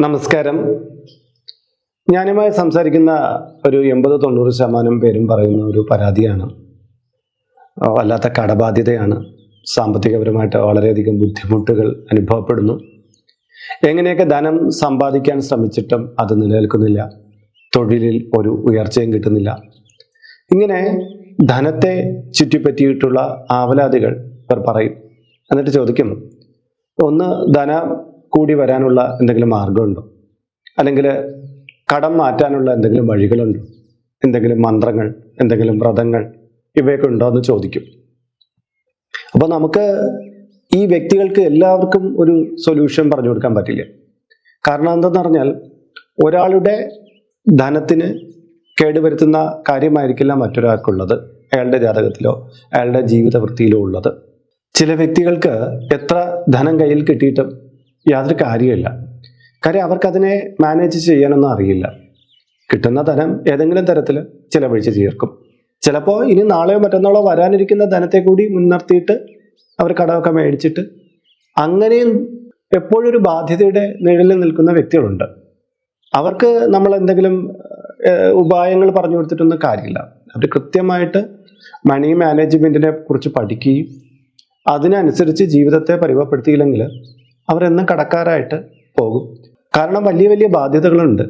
നമസ്കാരം. ഞാനുമായി സംസാരിക്കുന്ന ഒരു എൺപത് തൊണ്ണൂറ് ശതമാനം പേരും പറയുന്ന ഒരു പരാതിയാണ്. വല്ലാത്ത കടബാധ്യതയാണ്. സാമ്പത്തികപരമായിട്ട് വളരെയധികം ബുദ്ധിമുട്ടുകൾ അനുഭവപ്പെടുന്നു. എങ്ങനെയൊക്കെ ധനം സമ്പാദിക്കാൻ ശ്രമിച്ചിട്ടും അത് നിലനിൽക്കുന്നില്ല. തൊഴിലിൽ ഒരു ഉയർച്ചയും കിട്ടുന്നില്ല. ഇങ്ങനെ ധനത്തെ ചുറ്റിപ്പറ്റിയിട്ടുള്ള ആവലാതികൾ ഇവർ പറയും. എന്നിട്ട് ചോദിക്കും ഒന്ന് ധനം കൂടി വരാനുള്ള എന്തെങ്കിലും മാർഗമുണ്ടോ അല്ലെങ്കിൽ കടം മാറ്റാനുള്ള എന്തെങ്കിലും വഴികളുണ്ടോ? എന്തെങ്കിലും മന്ത്രങ്ങൾ എന്തെങ്കിലും വ്രതങ്ങൾ ഇവയൊക്കെ ഉണ്ടോ എന്ന് ചോദിക്കും. അപ്പോൾ നമുക്ക് ഈ വ്യക്തികൾക്ക് എല്ലാവർക്കും ഒരു സൊല്യൂഷൻ പറഞ്ഞു കൊടുക്കാൻ പറ്റില്ല. കാരണം എന്തെന്ന് പറഞ്ഞാൽ ഒരാളുടെ ധനത്തിന് കേടുവരുത്തുന്ന കാര്യമായിരിക്കില്ല മറ്റൊരാൾക്കുള്ളത്. അയാളുടെ ജാതകത്തിലോ അയാളുടെ ജീവിത വൃത്തിയിലോ ഉള്ളത്. ചില വ്യക്തികൾക്ക് എത്ര ധനം കയ്യിൽ കിട്ടിയിട്ടും യാതൊരു കാര്യമില്ല കാര്യം അവർക്കതിനെ മാനേജ് ചെയ്യാനൊന്നും അറിയില്ല. കിട്ടുന്ന ധനം ഏതെങ്കിലും തരത്തിൽ ചിലവഴിച്ച് തീർക്കും. ചിലപ്പോൾ ഇനി നാളെയോ മറ്റന്നാളോ വരാനിരിക്കുന്ന ധനത്തെ കൂടി മുൻനിർത്തിയിട്ട് അവർ കടമൊക്കെ മേടിച്ചിട്ട് അങ്ങനെയും എപ്പോഴും ഒരു ബാധ്യതയുടെ നിഴലിൽ നിൽക്കുന്ന വ്യക്തികളുണ്ട്. അവർക്ക് നമ്മൾ എന്തെങ്കിലും ഉപായങ്ങൾ പറഞ്ഞു കൊടുത്തിട്ടൊന്നും കാര്യമില്ല. അവർ കൃത്യമായിട്ട് മണി മാനേജ്മെന്റിനെ കുറിച്ച് പഠിക്കുകയും അതിനനുസരിച്ച് ജീവിതത്തെ പരിവപ്പെടുത്തിയില്ലെങ്കിൽ അവരെന്നും കടക്കാരായിട്ട് പോകും. കാരണം വലിയ വലിയ ബാധ്യതകളുണ്ട്.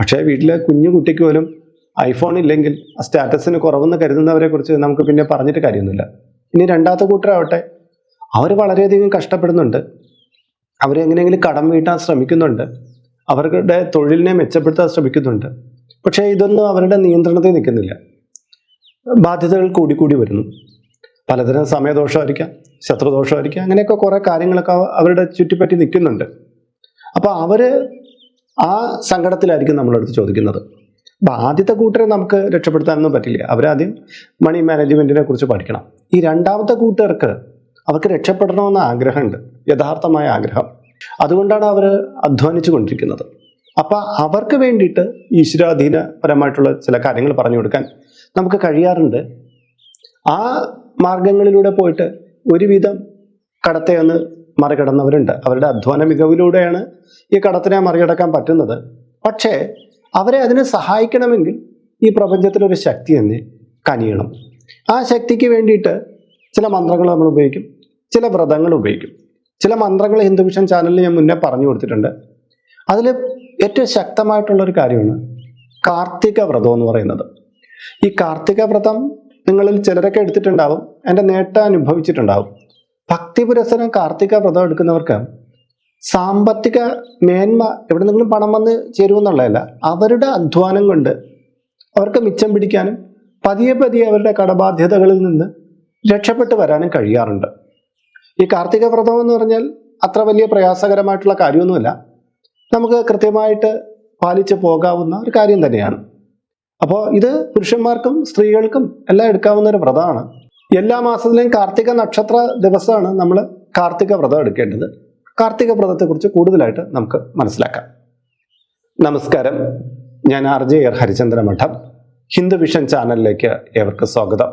പക്ഷേ വീട്ടിലെ കുഞ്ഞു കുട്ടിക്ക് പോലും ഐഫോൺ ഇല്ലെങ്കിൽ ആ സ്റ്റാറ്റസിന് കുറവെന്ന് കരുതുന്നവരെ കുറിച്ച് നമുക്ക് പിന്നെ പറഞ്ഞിട്ട് കാര്യമൊന്നുമില്ല. ഇനി രണ്ടാമത്തെ കൂട്ടരാവട്ടെ. അവർ വളരെയധികം കഷ്ടപ്പെടുന്നുണ്ട്. അവരെങ്ങനെയെങ്കിലും കടം വീട്ടാൻ ശ്രമിക്കുന്നുണ്ട്. അവരുടെ തൊഴിലിനെ മെച്ചപ്പെടുത്താൻ ശ്രമിക്കുന്നുണ്ട്. പക്ഷേ ഇതൊന്നും അവരുടെ നിയന്ത്രണത്തിൽ നിൽക്കുന്നില്ല. ബാധ്യതകൾ കൂടിക്കൂടി വരുന്നു. പലതരം സമയദോഷമായിരിക്കാം ശത്രുദോഷമായിരിക്കാം അങ്ങനെയൊക്കെ കുറേ കാര്യങ്ങളൊക്കെ അവരുടെ ചുറ്റിപ്പറ്റി നിൽക്കുന്നുണ്ട്. അപ്പോൾ അവർ ആ സങ്കടത്തിലായിരിക്കും നമ്മളടുത്ത് ചോദിക്കുന്നത്. അപ്പം ആദ്യത്തെ കൂട്ടരെ നമുക്ക് രക്ഷപ്പെടുത്താനൊന്നും പറ്റില്ല. അവരാദ്യം മണി മാനേജ്മെന്റിനെ കുറിച്ച് പഠിക്കണം. ഈ രണ്ടാമത്തെ കൂട്ടുകാർക്ക് അവർക്ക് രക്ഷപ്പെടണമെന്ന ആഗ്രഹമുണ്ട്. യഥാർത്ഥമായ ആഗ്രഹം. അതുകൊണ്ടാണ് അവർ അധ്വാനിച്ചു കൊണ്ടിരിക്കുന്നത്. അപ്പം അവർക്ക് വേണ്ടിയിട്ട് ഈശ്വരാധീനപരമായിട്ടുള്ള ചില കാര്യങ്ങൾ പറഞ്ഞു കൊടുക്കാൻ നമുക്ക് കഴിയാറുണ്ട്. ആ മാർഗങ്ങളിലൂടെ പോയിട്ട് ഒരുവിധം കടത്തെ ഒന്ന് മറികടന്നവരുണ്ട്. അവരുടെ അധ്വാന മികവിലൂടെയാണ് ഈ കടത്തിനെ മറികടക്കാൻ പറ്റുന്നത്. പക്ഷേ അവരെ അതിനെ സഹായിക്കണമെങ്കിൽ ഈ പ്രപഞ്ചത്തിലൊരു ശക്തി തന്നെ കനിയണം. ആ ശക്തിക്ക് വേണ്ടിയിട്ട് ചില മന്ത്രങ്ങൾ നമ്മൾ ഉപയോഗിക്കും ചില വ്രതങ്ങൾ ഉപയോഗിക്കും. ചില മന്ത്രങ്ങൾ ഹിന്ദു വിഷൻ ചാനലിൽ ഞാൻ മുന്നേ പറഞ്ഞു കൊടുത്തിട്ടുണ്ട്. അതിൽ ഏറ്റവും ശക്തമായിട്ടുള്ള ഒരു കാര്യമാണ് കാർത്തിക വ്രതം എന്ന് പറയുന്നത്. ഈ കാർത്തിക വ്രതം നിങ്ങളിൽ ചിലരൊക്കെ എടുത്തിട്ടുണ്ടാവും എന്റെ നേട്ടം അനുഭവിച്ചിട്ടുണ്ടാവും. ഭക്തി പുരസരം കാർത്തിക വ്രതം എടുക്കുന്നവർക്ക് സാമ്പത്തിക മേന്മ എവിടെ നിന്നെങ്കിലും പണം വന്ന് ചേരുമെന്നുള്ളതല്ല അവരുടെ അധ്വാനം കൊണ്ട് അവർക്ക് മിച്ചം പിടിക്കാനും പതിയെ പതിയെ അവരുടെ കടബാധ്യതകളിൽ നിന്ന് രക്ഷപ്പെട്ടു വരാനും കഴിയാറുണ്ട്. ഈ കാർത്തിക വ്രതം എന്ന് പറഞ്ഞാൽ അത്ര വലിയ പ്രയാസകരമായിട്ടുള്ള കാര്യമൊന്നുമല്ല. നമുക്ക് കൃത്യമായിട്ട് പാലിച്ചു പോകാവുന്ന ഒരു കാര്യം തന്നെയാണ്. അപ്പോൾ ഇത് പുരുഷന്മാർക്കും സ്ത്രീകൾക്കും എല്ലാം എടുക്കാവുന്ന ഒരു വ്രതമാണ്. എല്ലാ മാസത്തിലെയും കാർത്തിക നക്ഷത്ര ദിവസമാണ് നമ്മൾ കാർത്തിക വ്രതം എടുക്കേണ്ടത്. കാർത്തിക വ്രതത്തെക്കുറിച്ച് കൂടുതലായിട്ട് നമുക്ക് മനസ്സിലാക്കാം. നമസ്കാരം. ഞാൻ ആർ ജെ ആർ ഹരിചന്ദ്ര മഠം ഹിന്ദു വിഷൻ ചാനലിലേക്ക് ഏവർക്ക് സ്വാഗതം.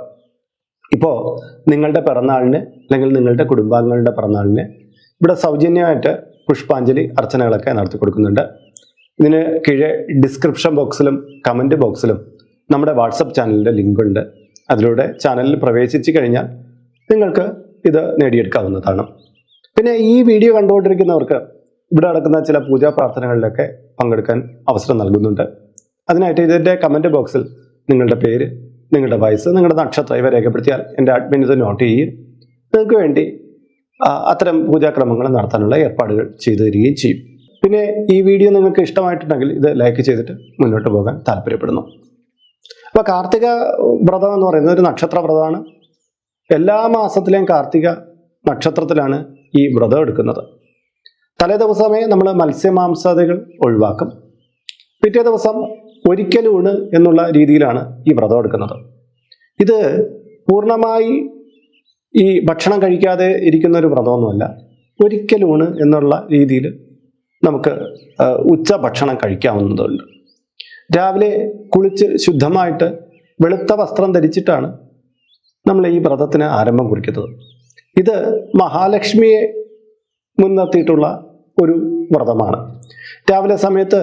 ഇപ്പോൾ നിങ്ങളുടെ പിറന്നാളിന് അല്ലെങ്കിൽ നിങ്ങളുടെ കുടുംബാംഗങ്ങളുടെ പിറന്നാളിന് ഇവിടെ സൗജന്യമായിട്ട് പുഷ്പാഞ്ജലി അർച്ചനകളൊക്കെ നടത്തി കൊടുക്കുന്നുണ്ട് ഇതിന് കീഴെ ഡിസ്ക്രിപ്ഷൻ ബോക്സിലും കമന്റ് ബോക്സിലും നമ്മുടെ വാട്സപ്പ് ചാനലിന്റെ ലിങ്ക് ഉണ്ട്. അതിലൂടെ ചാനലിൽ പ്രവേശിച്ചു കഴിഞ്ഞാൽ നിങ്ങൾക്ക് ഇത് നേടിയെടുക്കാവുന്നതാണ്. പിന്നെ ഈ വീഡിയോ കണ്ടുകൊണ്ടിരിക്കുന്നവർക്ക് ഇവിടെ നടക്കുന്ന ചില പൂജാ പ്രാർത്ഥനകളിലൊക്കെ പങ്കെടുക്കാൻ അവസരം നൽകുന്നുണ്ട്. അതിനായിട്ട് ഇതിന്റെ കമന്റ് ബോക്സിൽ നിങ്ങളുടെ പേര് നിങ്ങളുടെ വയസ്സ് നിങ്ങളുടെ നക്ഷത്രം ഇവ രേഖപ്പെടുത്തിയാൽ എന്റെ അഡ്മിൻ ഇത് നോട്ട് ചെയ്യും. നിങ്ങൾക്ക് വേണ്ടി അത്തരം പൂജാക്രമങ്ങൾ നടത്താനുള്ള ഏർപ്പാടുകൾ ചെയ്തു തരികയും ചെയ്യും. പിന്നെ ഈ വീഡിയോ നിങ്ങൾക്ക് ഇഷ്ടമായിട്ടുണ്ടെങ്കിൽ ഇത് ലൈക്ക് ചെയ്തിട്ട് മുന്നോട്ട് പോകാൻ താല്പര്യപ്പെടുന്നു. അപ്പോൾ കാർത്തിക വ്രതം എന്ന് പറയുന്നത് ഒരു നക്ഷത്ര വ്രതമാണ്. എല്ലാ മാസത്തിലെയും കാർത്തിക നക്ഷത്രത്തിലാണ് ഈ വ്രതം എടുക്കുന്നത്. തലേ ദിവസമേ നമ്മൾ മത്സ്യമാംസാദികൾ ഒഴിവാക്കും. പിറ്റേ ദിവസം ഒരിക്കലൂണ് എന്നുള്ള രീതിയിലാണ് ഈ വ്രതം എടുക്കുന്നത്. ഇത് പൂർണമായി ഈ ഭക്ഷണം കഴിക്കാതെ ഇരിക്കുന്ന ഒരു വ്രതമൊന്നുമല്ല. ഒരിക്കലൂണ് എന്നുള്ള രീതിയിൽ നമുക്ക് ഉച്ച ഭക്ഷണം കഴിക്കാവുന്നതുണ്ട്. രാവിലെ കുളിച്ച് ശുദ്ധമായിട്ട് വെളുത്ത വസ്ത്രം ധരിച്ചിട്ടാണ് നമ്മൾ ഈ വ്രതത്തിന് ആരംഭം കുറിക്കുന്നത്. ഇത് മഹാലക്ഷ്മിയെ മുൻനിർത്തിയിട്ടുള്ള ഒരു വ്രതമാണ്. രാവിലെ സമയത്ത്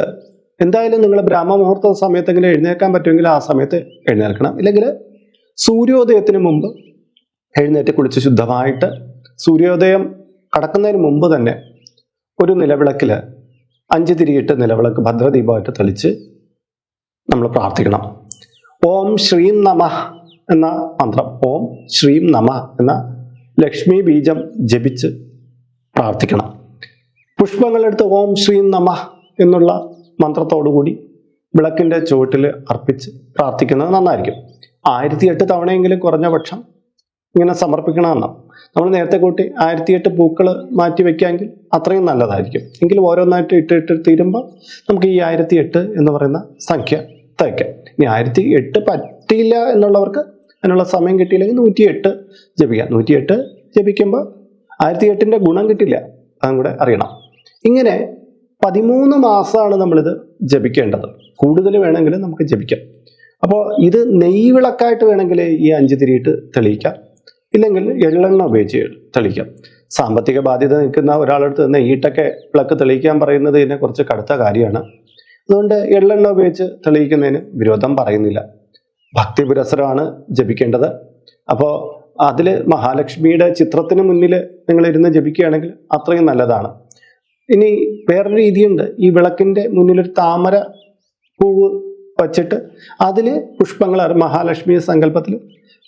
എന്തായാലും നിങ്ങൾ ബ്രാഹ്മമുഹൂർത്ത സമയത്തെങ്കിലും എഴുന്നേൽക്കാൻ പറ്റുമെങ്കിൽ ആ സമയത്ത് എഴുന്നേൽക്കണം. ഇല്ലെങ്കിൽ സൂര്യോദയത്തിന് മുമ്പ് എഴുന്നേറ്റ് കുളിച്ച് ശുദ്ധമായിട്ട് സൂര്യോദയം കടക്കുന്നതിന് മുമ്പ് തന്നെ ഒരു നിലവിളക്കിൽ അഞ്ച് തിരിയിട്ട് നിലവിളക്ക് ഭദ്രദീപമായിട്ട് തെളിച്ച് നമ്മൾ പ്രാർത്ഥിക്കണം. ഓം ശ്രീം നമ എന്ന മന്ത്രം. ഓം ശ്രീം നമ എന്ന ലക്ഷ്മി ബീജം ജപിച്ച് പ്രാർത്ഥിക്കണം. പുഷ്പങ്ങളെടുത്ത് ഓം ശ്രീം നമ എന്നുള്ള മന്ത്രത്തോടുകൂടി വിളക്കിന്റെ ചുവട്ടിൽ അർപ്പിച്ച് പ്രാർത്ഥിക്കുന്നത് നന്നായിരിക്കും. ആയിരത്തി എട്ട് തവണയെങ്കിലും കുറഞ്ഞ പക്ഷം ഇങ്ങനെ സമർപ്പിക്കണമെന്നാണ്. നമ്മൾ നേരത്തെ കൂട്ടി ആയിരത്തി എട്ട് പൂക്കൾ മാറ്റി വെക്കാമെങ്കിൽ അത്രയും നല്ലതായിരിക്കും. എങ്കിലും ഓരോന്നായിട്ട് ഇട്ട് ഇട്ട് തീരുമ്പോൾ നമുക്ക് ഈ ആയിരത്തി എട്ട് എന്ന് പറയുന്ന സംഖ്യ തയ്ക്കാം. ഇനി ആയിരത്തി എട്ട് പറ്റിയില്ല എന്നുള്ളവർക്ക് അതിനുള്ള സമയം കിട്ടിയില്ലെങ്കിൽ നൂറ്റി എട്ട് ജപിക്കാം. നൂറ്റി എട്ട് ജപിക്കുമ്പോൾ ആയിരത്തി എട്ടിന്റെ ഗുണം കിട്ടില്ല അതും കൂടെ അറിയണം. ഇങ്ങനെ പതിമൂന്ന് മാസമാണ് നമ്മളിത് ജപിക്കേണ്ടത്. കൂടുതൽ വേണമെങ്കിൽ നമുക്ക് ജപിക്കാം. അപ്പോൾ ഇത് നെയ്വിളക്കായിട്ട് വേണമെങ്കിൽ ഈ അഞ്ച് തിരിയിട്ട് തെളിയിക്കാം. ഇല്ലെങ്കിൽ എള്ളെണ്ണ ഉപയോഗിച്ച് തെളിക്കാം. സാമ്പത്തിക ബാധ്യത നിൽക്കുന്ന ഒരാളടുത്ത് നിന്ന് ഈട്ടൊക്കെ പ്ലക്ക് തെളിയിക്കാൻ പറയുന്നത് ഇതിനെ കുറച്ച് കടുത്ത കാര്യമാണ്. അതുകൊണ്ട് എള്ളെണ്ണ ഉപയോഗിച്ച് തെളിയിക്കുന്നതിന് വിരോധം പറയുന്നില്ല. ഭക്തി പുരസരമാണ് ജപിക്കേണ്ടത്. അപ്പോൾ അതിൽ മഹാലക്ഷ്മിയുടെ ചിത്രത്തിന് മുന്നിൽ നിങ്ങൾ ഇരുന്ന് ജപിക്കുകയാണെങ്കിൽ അത്രയും നല്ലതാണ്. ഇനി വേറൊരു രീതിയുണ്ട്. ഈ വിളക്കിന്റെ മുന്നിലൊരു താമര പൂവ് വച്ചിട്ട് അതിൽ പുഷ്പങ്ങൾ മഹാലക്ഷ്മി സങ്കല്പത്തിൽ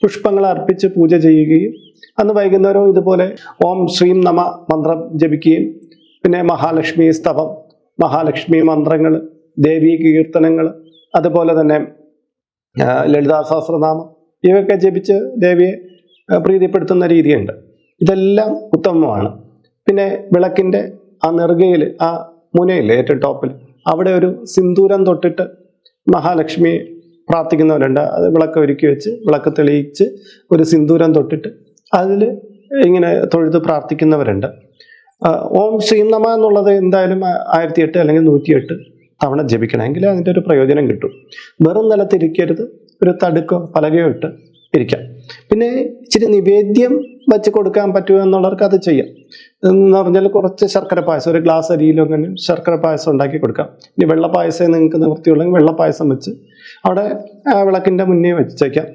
പുഷ്പങ്ങൾ അർപ്പിച്ച് പൂജ ചെയ്യുകയും അന്ന് വൈകുന്നേരം ഇതുപോലെ ഓം ശ്രീം നമ മന്ത്രം ജപിക്കുകയും പിന്നെ മഹാലക്ഷ്മി സ്തവം മഹാലക്ഷ്മി മന്ത്രങ്ങൾ ദേവീ കീർത്തനങ്ങൾ അതുപോലെ തന്നെ ലളിതാ സഹസ്രനാമം ഇവയൊക്കെ ജപിച്ച് ദേവിയെ പ്രീതിപ്പെടുത്തുന്ന രീതിയുണ്ട്. ഇതെല്ലാം ഉത്തമമാണ്. പിന്നെ വിളക്കിന്റെ ആ നെറുകയിൽ ആ മുനയിൽ ഏറ്റവും ടോപ്പിൽ അവിടെ ഒരു സിന്ദൂരം തൊട്ടിട്ട് മഹാലക്ഷ്മിയെ പ്രാർത്ഥിക്കുന്നവരുണ്ട് അത് വിളക്ക് ഒരുക്കി വെച്ച് വിളക്ക് തെളിയിച്ച് ഒരു സിന്ദൂരം തൊട്ടിട്ട് അതിൽ ഇങ്ങനെ തൊഴുത് പ്രാർത്ഥിക്കുന്നവരുണ്ട്. ഓം ശ്രീനമ എന്നുള്ളത് എന്തായാലും ആയിരത്തി എട്ട് അല്ലെങ്കിൽ നൂറ്റി എട്ട് തവണ ജപിക്കണമെങ്കിൽ അതിന്റെ ഒരു പ്രയോജനം കിട്ടും. വെറും നിലത്തിരിക്കരുത് ഒരു തടുക്കോ പലകയോ ഇട്ട് ഇരിക്കാം. പിന്നെ ഇച്ചിരി നിവേദ്യം വെച്ച് കൊടുക്കാൻ പറ്റുമോ എന്നുള്ളവർക്ക് അത് ചെയ്യാം. എന്ന് പറഞ്ഞാൽ കുറച്ച് ശർക്കര പായസം ഒരു ഗ്ലാസ് അരിയിലോ അങ്ങനെ ശർക്കര പായസം ഉണ്ടാക്കി കൊടുക്കാം. ഇനി വെള്ള പായസം നിങ്ങൾക്ക് നിവൃത്തിയുള്ളെങ്കിൽ വെള്ള പായസം വെച്ച് അവിടെ വിളക്കിന്റെ മുന്നേ വെച്ചേക്കാം.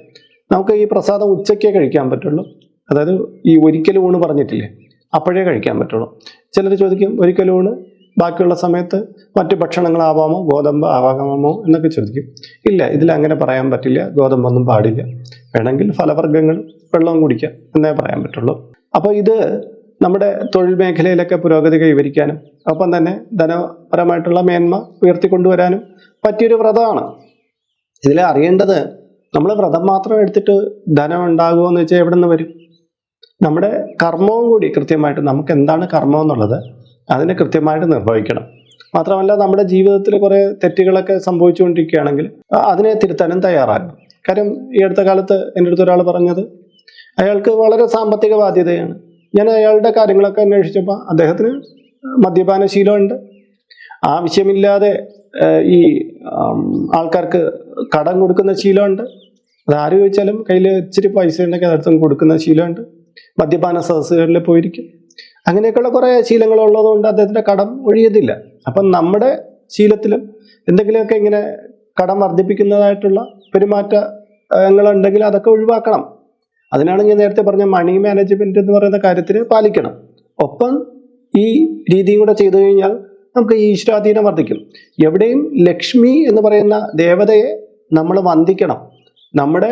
നമുക്ക് ഈ പ്രസാദം ഉച്ചയ്ക്കേ കഴിക്കാൻ പറ്റുള്ളൂ. അതായത് ഈ ഒരിക്കൽ ഊണ് പറഞ്ഞിട്ടില്ലേ അപ്പോഴേ കഴിക്കാൻ പറ്റുള്ളൂ. ചിലർ ചോദിക്കും ഒരിക്കൽ ഊണ്? ബാക്കിയുള്ള സമയത്ത് മറ്റ് ഭക്ഷണങ്ങളാവാമോ? ഗോതമ്പ് ആവാമോ? എന്നൊക്കെ ചോദിക്കും. ഇല്ല ഇതിൽ അങ്ങനെ പറയാൻ പറ്റില്ല. ഗോതമ്പൊന്നും പാടില്ല. വേണമെങ്കിൽ ഫലവർഗങ്ങൾ വെള്ളവും കുടിക്കാം എന്നേ പറയാൻ പറ്റുള്ളൂ. അപ്പോൾ ഇത് നമ്മുടെ തൊഴിൽ മേഖലയിലൊക്കെ പുരോഗതി കൈവരിക്കാനും ഒപ്പം തന്നെ ധനപരമായിട്ടുള്ള മേന്മ ഉയർത്തിക്കൊണ്ടുവരാനും പറ്റിയൊരു വ്രതമാണ്. ഇതിൽ അറിയേണ്ടത് നമ്മൾ വ്രതം മാത്രം എടുത്തിട്ട് ധനം ഉണ്ടാകുമോ എന്ന് വെച്ചാൽ എവിടെ നിന്ന് വരും? നമ്മുടെ കർമ്മവും കൂടി കൃത്യമായിട്ട് നമുക്ക് എന്താണ് കർമ്മം എന്നുള്ളത് അതിനെ കൃത്യമായിട്ട് നിർവഹിക്കണം. മാത്രമല്ല നമ്മുടെ ജീവിതത്തിൽ കുറേ തെറ്റുകളൊക്കെ സംഭവിച്ചുകൊണ്ടിരിക്കുകയാണെങ്കിൽ അതിനെ തിരുത്താനും തയ്യാറാകണം. കാര്യം ഈ അടുത്ത കാലത്ത് എന്റെ അടുത്ത് ഒരാൾ പറഞ്ഞത് അയാൾക്ക് വളരെ സാമ്പത്തിക ബാധ്യതയാണ്. ഞാൻ അയാളുടെ കാര്യങ്ങളൊക്കെ അന്വേഷിച്ചപ്പോൾ അദ്ദേഹത്തിന് മദ്യപാന ശീലമുണ്ട്. ആവശ്യമില്ലാതെ ഈ ആൾക്കാർക്ക് കടം കൊടുക്കുന്ന ശീലമുണ്ട്. അതാര് ചോദിച്ചാലും കയ്യിൽ ഇച്ചിരി പൈസ ഉണ്ടെങ്കിൽ അതെടുത്തും കൊടുക്കുന്ന ശീലമുണ്ട്. മദ്യപാന സദസ്സുകളിൽ പോയിരിക്കും. അങ്ങനെയൊക്കെയുള്ള കുറേ ശീലങ്ങളുള്ളതുകൊണ്ട് അദ്ദേഹത്തിന്റെ കടം ഒഴിയതില്ല. അപ്പം നമ്മുടെ ശീലത്തിലും എന്തെങ്കിലുമൊക്കെ ഇങ്ങനെ കടം വർദ്ധിപ്പിക്കുന്നതായിട്ടുള്ള പെരുമാറ്റങ്ങളുണ്ടെങ്കിൽ അതൊക്കെ ഒഴിവാക്കണം. അതിനാണ് ഞാൻ നേരത്തെ പറഞ്ഞ മണി മാനേജ്മെന്റ് എന്ന് പറയുന്ന കാര്യത്തിൽ പാലിക്കണം. ഒപ്പം ഈ രീതിയും കൂടെ ചെയ്തു കഴിഞ്ഞാൽ നമുക്ക് ഈശ്വരാധീനം വർദ്ധിക്കും. എവിടെയും ലക്ഷ്മി എന്ന് പറയുന്ന ദേവതയെ നമ്മൾ വന്ദിക്കണം. നമ്മുടെ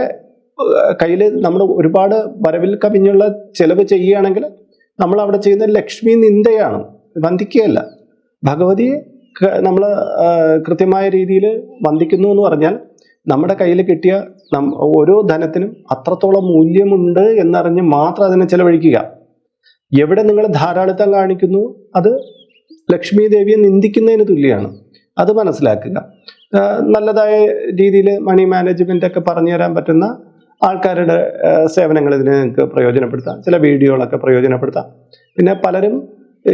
കയ്യിൽ നമ്മൾ ഒരുപാട് വരവിൽ കവിഞ്ഞുള്ള ചെലവ് ചെയ്യുകയാണെങ്കിൽ നമ്മൾ അവിടെ ചെയ്യുന്ന ലക്ഷ്മി നിന്ദയാണ്. വന്ദിക്കുകയല്ല. ഭഗവതിയെ നമ്മൾ കൃത്യമായ രീതിയിൽ വന്ദിക്കുന്നു എന്ന് പറഞ്ഞാൽ നമ്മുടെ കയ്യിൽ കിട്ടിയ ഓരോ ധനത്തിനും അത്രത്തോളം മൂല്യമുണ്ട് എന്നറിഞ്ഞ് മാത്രം അതിനെ ചെലവഴിക്കുക. എവിടെ നിങ്ങൾ ധാരാളിത്തം കാണിക്കുന്നു അത് ലക്ഷ്മി ദേവിയെ നിന്ദിക്കുന്നതിന് തുല്യമാണ് അത് മനസ്സിലാക്കുക. നല്ലതായ രീതിയിൽ മണി മാനേജ്മെന്റ് ഒക്കെ പറഞ്ഞു തരാൻ പറ്റുന്ന ആൾക്കാരുടെ സേവനങ്ങൾ ഇതിന് നിങ്ങൾക്ക് പ്രയോജനപ്പെടുത്താം. ചില വീഡിയോകളൊക്കെ പ്രയോജനപ്പെടുത്താം. പിന്നെ പലരും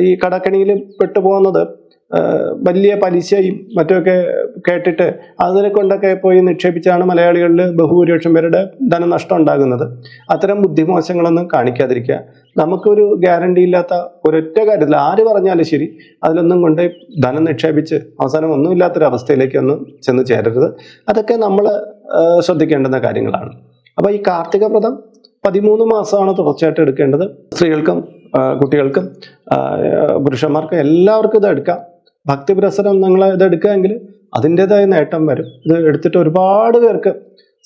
ഈ കടക്കണിയിൽ പെട്ടുപോകുന്നത് വലിയ പലിശയും മറ്റുമൊക്കെ കേട്ടിട്ട് അതിനെ കൊണ്ടൊക്കെ പോയി നിക്ഷേപിച്ചാണ് മലയാളികളിൽ ബഹുഭൂരിപക്ഷം പേരുടെ ധനനഷ്ടം ഉണ്ടാകുന്നത്. അത്തരം ബുദ്ധിമോശങ്ങളൊന്നും കാണിക്കാതിരിക്കുക. നമുക്കൊരു ഗ്യാരണ്ടി ഇല്ലാത്ത ഒരൊറ്റ കാര്യത്തിൽ ആര് പറഞ്ഞാലും ശരി അതിലൊന്നും കൊണ്ട് ധനം നിക്ഷേപിച്ച് അവസാനം ഒന്നുമില്ലാത്തൊരവസ്ഥയിലേക്കൊന്നും ചെന്ന് ചേരരുത്. അതൊക്കെ നമ്മൾ ശ്രദ്ധിക്കേണ്ടുന്ന കാര്യങ്ങളാണ്. അപ്പോൾ ഈ കാർത്തിക വ്രതം പതിമൂന്ന് മാസമാണ് തുടർച്ചയായിട്ട് എടുക്കേണ്ടത്. സ്ത്രീകൾക്കും കുട്ടികൾക്കും പുരുഷന്മാർക്കും എല്ലാവർക്കും ഇത് എടുക്കാം. ഭക്തി പ്രസരം നിങ്ങൾ ഇത് എടുക്കുകയെങ്കിൽ അതിന്റെതായ നേട്ടം വരും. ഇത് എടുത്തിട്ട് ഒരുപാട് പേർക്ക്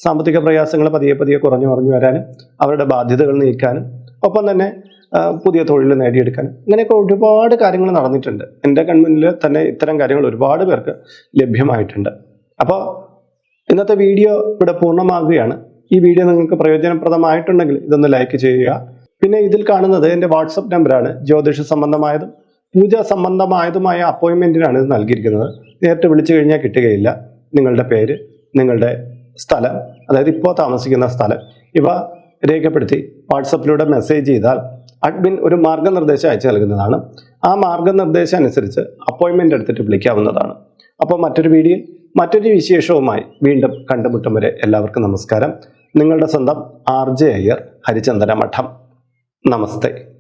സാമ്പത്തിക പ്രയാസങ്ങൾ പതിയെ പതിയെ കുറഞ്ഞു കുറഞ്ഞു വരാനും അവരുടെ ബാധ്യതകൾ നീക്കാനും ഒപ്പം തന്നെ പുതിയ തൊഴിൽ നേടിയെടുക്കാനും. ഇങ്ങനെയൊക്കെ ഒരുപാട് കാര്യങ്ങൾ നടന്നിട്ടുണ്ട്. എന്റെ കൺമുന്നിൽ തന്നെ ഇത്തരം കാര്യങ്ങൾ ഒരുപാട് പേർക്ക് ലഭ്യമായിട്ടുണ്ട്. അപ്പോൾ ഇന്നത്തെ വീഡിയോ ഇവിടെ പൂർണമാകുകയാണ് ഈ വീഡിയോ നിങ്ങൾക്ക് പ്രയോജനപ്രദമായിട്ടുണ്ടെങ്കിൽ ഇതൊന്ന് ലൈക്ക് ചെയ്യുക. പിന്നെ ഇതിൽ കാണുന്നത് എന്റെ വാട്സപ്പ് നമ്പറാണ്. ജ്യോതിഷ സംബന്ധമായതും പൂജ സംബന്ധമായതുമായ അപ്പോയിൻമെന്റിനാണ് ഇത് നൽകിയിരിക്കുന്നത്. നേരിട്ട് വിളിച്ചു കഴിഞ്ഞാൽ കിട്ടുകയില്ല. നിങ്ങളുടെ പേര് നിങ്ങളുടെ സ്ഥലം അതായത് ഇപ്പോൾ താമസിക്കുന്ന സ്ഥലം ഇവ രേഖപ്പെടുത്തി വാട്സപ്പിലൂടെ മെസ്സേജ് ചെയ്താൽ അഡ്മിൻ ഒരു മാർഗനിർദ്ദേശം അയച്ചു നൽകുന്നതാണ്. ആ മാർഗനിർദ്ദേശം അനുസരിച്ച് അപ്പോയിൻമെന്റ് എടുത്തിട്ട് വിളിക്കാവുന്നതാണ്. അപ്പോൾ മറ്റൊരു വീഡിയോ മറ്റൊരു വിശേഷവുമായി വീണ്ടും കണ്ടുമുട്ടും വരെ എല്ലാവർക്കും നമസ്കാരം. നിങ്ങളുടെ സ്വന്തം ആർ ജെ അയ്യർ ഹരിചന്ദന മഠം. നമസ്തേ.